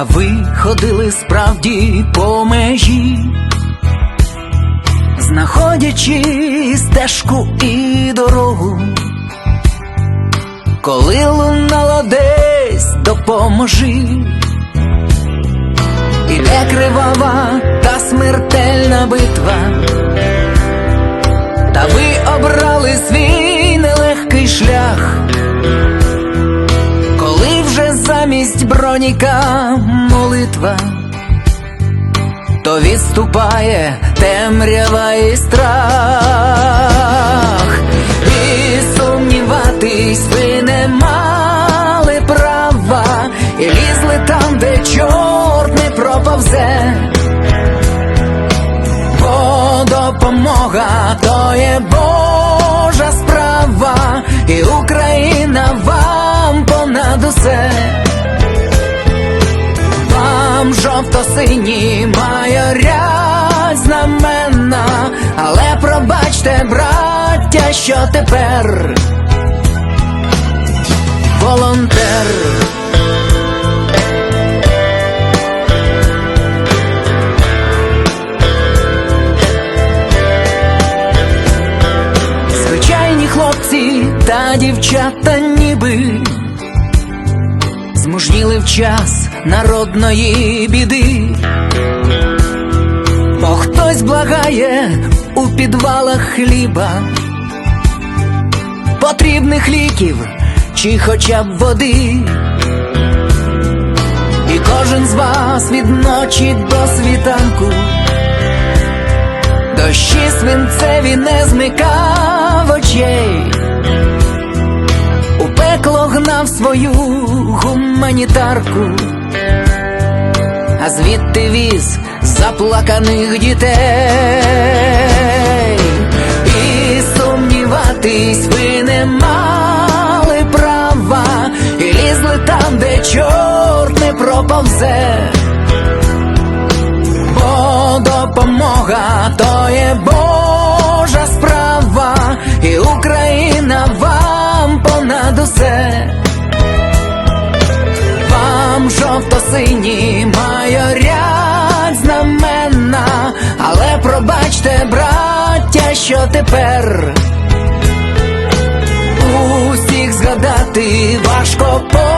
а ви ходили справді по межі, знаходячи стежку і дорогу, коли лунало десь допоможи, іде кривава та смертельна битва. Та ви обрали свій замість броніка молитва, то відступає темрява і страх, і сумніватись ви не мали права, і лізли там, де чорт не проповзе. Бо допомога то є Божа справа, і Україна Вам жовто-сині майорять знамена, але пробачте, браття, що тепер? Волонтер. Звичайні хлопці та дівчата ніби змужніли в час народної біди, бо хтось благає у підвалах хліба, потрібних ліків чи хоча б води. І кожен з вас від ночі до світанку. Дощі свинцеві не змикав очей, гнав свою гуманітарку, звідти віз заплаканих дітей, і сумніватись ви не мали права, і лізли там, де чорт не проповзе. Бо допомога то є Божа справа, і Україна вам понад усе. Жовто-сині майорять пробачте, браття, що тепер усіх згадати важко поіменно,